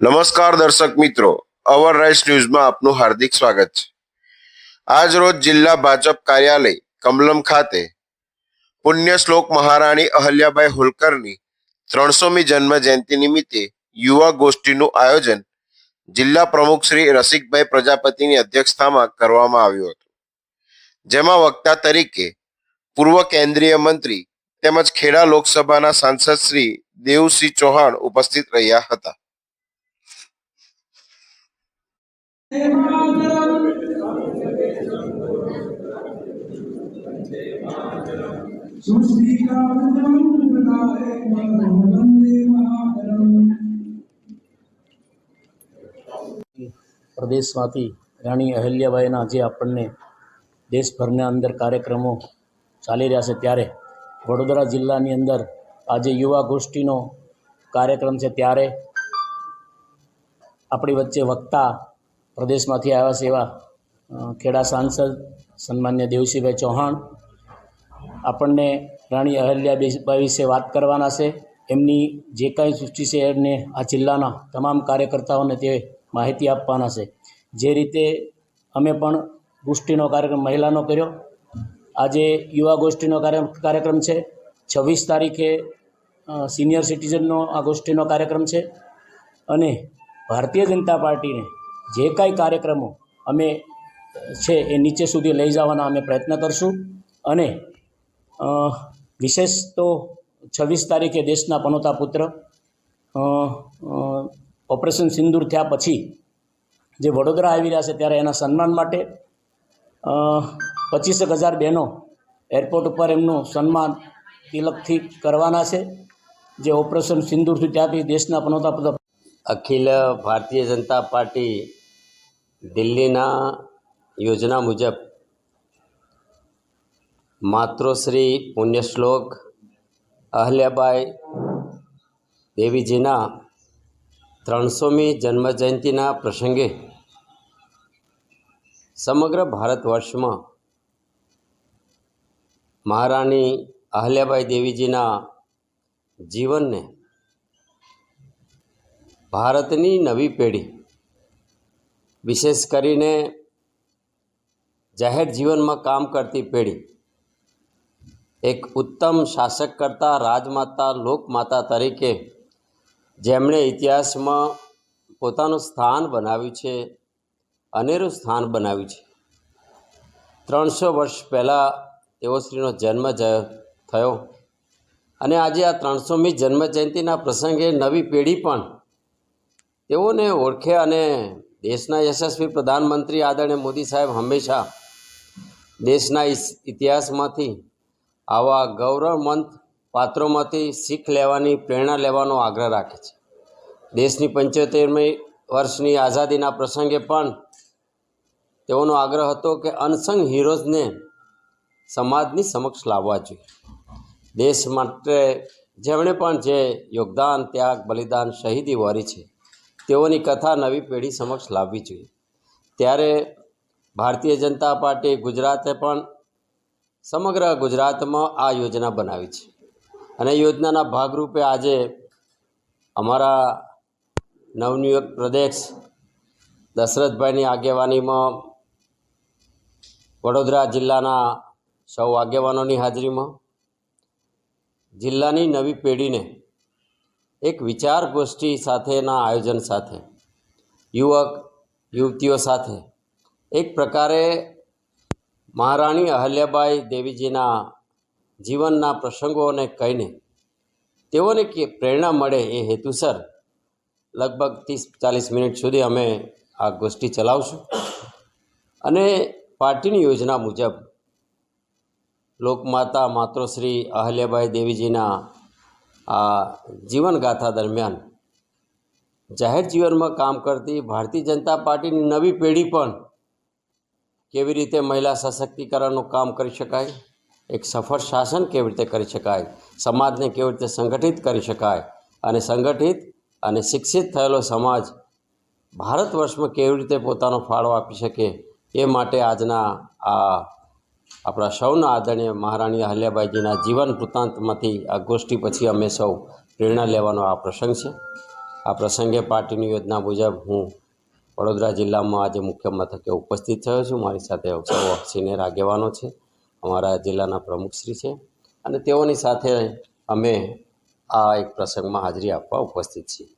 નમસ્કાર દર્શક મિત્રો, અવર રાઇસ ન્યૂઝમાં આપનું હાર્દિક સ્વાગત છે. આજ રોજ જિલ્લા ભાજપ કાર્યાલય, કમલમ ખાતે પુણ્ય શ્લોક મહારાણી અહલ્યાબાઈ હોલકરની ત્રણસોમી જન્મ જયંતિ નિમિત્તે યુવા ગોષ્ઠીનું આયોજન જિલ્લા પ્રમુખ શ્રી રસિકભાઈ પ્રજાપતિની અધ્યક્ષતામાં કરવામાં આવ્યું હતું. જેમાં વક્તા તરીકે પૂર્વ કેન્દ્રીય મંત્રી તેમજ ખેડા લોકસભાના સાંસદ શ્રી દેવસિંહ ચૌહાણ ઉપસ્થિત રહ્યા હતા. वन्दे मातरम् પ્રદેશમાંથી રાણી અહલ્યાબાઈના જે આપણને દેશભરના અંદર કાર્યક્રમો ચાલી રહ્યા છે ત્યારે વડોદરા જિલ્લાની અંદર આજે યુવા ગોષ્ઠીનો કાર્યક્રમ છે ત્યારે આપણી વચ્ચે વક્તા પ્રદેશમાંથી આવ્યા એવા ખેડા સાંસદ સન્માન્ય દેવસિંહભાઈ ચૌહાણ. આપણને રાણી અહલ્યાબાઈ વિશે વાત કરવાના છે. એમની જે કાંઈ સૃષ્ટિ છે એમને આ જિલ્લાના તમામ કાર્યકર્તાઓને તે માહિતી આપવાના છે. જે રીતે અમે પણ ગોષ્ઠીનો કાર્યક્રમ, મહિલાનો કર્યો. આજે યુવા ગોષ્ઠીનો કાર્ય કાર્યક્રમ છે. છવ્વીસ તારીખે સિનિયર સિટીઝનનો આ ગોષ્ઠીનો કાર્યક્રમ છે. અને ભારતીય જનતા પાર્ટીને જે કાંઈ કાર્યક્રમો અમે છે એ નીચે સુધી લઈ જવાના અમે પ્રયત્ન કરશું. અને વિશેષ તો છવ્વીસ તારીખે દેશના પનોતા પુત્ર ઓપરેશન સિંદૂર થયા પછી જે વડોદરા આવી રહ્યા છે ત્યારે એના સન્માન માટે પચીસેક હજાર બહેનો એરપોર્ટ ઉપર એમનું સન્માન તિલકથી કરવાના છે. જે ઓપરેશન સિંદૂરથી ત્યાંથી દેશના પનોતા પુત્ર અખિલ ભારતીય જનતા પાર્ટી દિલ્હીના યોજના મુજબ માતૃશ્રી પુણ્યશ્લોક અહલ્યાબાઈ દેવીજીના ત્રણસોમી જન્મજયંતિના પ્રસંગે સમગ્ર ભારત વર્ષમાં મહારાણી અહલ્યાબાઈ દેવીજીના જીવનને ભારતની નવી પેઢી વિશેષ કરીને જાહેર જીવનમાં કામ કરતી પેઢી. એક ઉત્તમ શાસક કરતા રાજમાતા, લોકમાતા તરીકે જેમણે ઇતિહાસમાં પોતાનું સ્થાન બનાવ્યું છે, અનેરું સ્થાન બનાવ્યું છે. ત્રણસો વર્ષ પહેલાં તેઓશ્રીનો જન્મ જ થયો અને આજે આ ત્રણસોમી જન્મજયંતિના પ્રસંગે નવી પેઢી પણ તેઓને ઓળખે અને દેશના યશસ્વી પ્રધાનમંત્રી આદરણીય મોદી સાહેબ હંમેશા દેશના ઇતિહાસમાંથી આવા ગૌરવમંત પાત્રોમાંથી શીખ લેવાની, પ્રેરણા લેવાનો આગ્રહ રાખે છે. દેશની પંચોતેરમી વર્ષની આઝાદીના પ્રસંગે પણ તેઓનો આગ્રહ હતો કે અનસંગ હીરોઝને સમાજની સમક્ષ લાવવા જોઈએ. દેશ માટે જેમણે પણ જે યોગદાન, ત્યાગ, બલિદાન શહીદી વારી છે તેઓની કથા નવી પેઢી સમક્ષ લાવવી જોઈએ. ત્યારે ભારતીય જનતા પાર્ટી ગુજરાતે પણ સમગ્ર ગુજરાતમાં આ યોજના બનાવી છે. અને યોજનાના ભાગરૂપે આજે અમારા નવનિયુક્ત પ્રદેશ દશરથભાઈની આગેવાનીમાં વડોદરા જિલ્લાના સૌ આગેવાનોની હાજરીમાં જિલ્લાની નવી પેઢીને એક વિચાર ગોષ્ઠી સાથેના આયોજન સાથે, યુવક, યુવતીઓ સાથે. એક પ્રકારે મહારાણી અહલ્યાબાઈ દેવીજીના જીવનના પ્રસંગોને કહીને તેઓને કે પ્રેરણા મળે એ હેતુસર લગભગ ત્રીસ ચાલીસ મિનિટ સુધી અમે આ ગોષ્ઠી ચલાવશું. અને પાર્ટીની યોજના મુજબ લોકમાતા માતૃશ્રી અહલ્યાબાઈ દેવીજીના આ જીવનગાથા દરમિયાન જાહેર જીવનમાં કામ કરતી ભારતીય જનતા પાર્ટીની નવી પેઢી પણ કેવી રીતે મહિલા સશક્તિકરણનું કામ કરી શકાય, એક સફળ શાસન કેવી રીતે કરી શકાય, સમાજને કેવી રીતે સંગઠિત કરી શકાય અને સંગઠિત અને શિક્ષિત થયેલો સમાજ ભારત વર્ષમાં કેવી રીતે પોતાનો ફાળો આપી શકે એ માટે આજના આ આપણા સૌના આદરણીય મહારાણી અહલ્યાબાઈજીના જીવન વૃત્તાંતમાંથી આ ગોષ્ઠી પછી અમે સૌ પ્રેરણા લેવાનો આ પ્રસંગ છે. આ પ્રસંગે પાર્ટીની યોજના મુજબ હું વડોદરા જિલ્લામાં આજે મુખ્ય મથકે ઉપસ્થિત થયો છું. મારી સાથે સૌ સિનિયર આગેવાનો છે. અમારા જિલ્લાના પ્રમુખશ્રી છે. અને તેઓની સાથે અમે આ એક પ્રસંગમાં હાજરી આપવા ઉપસ્થિત છીએ.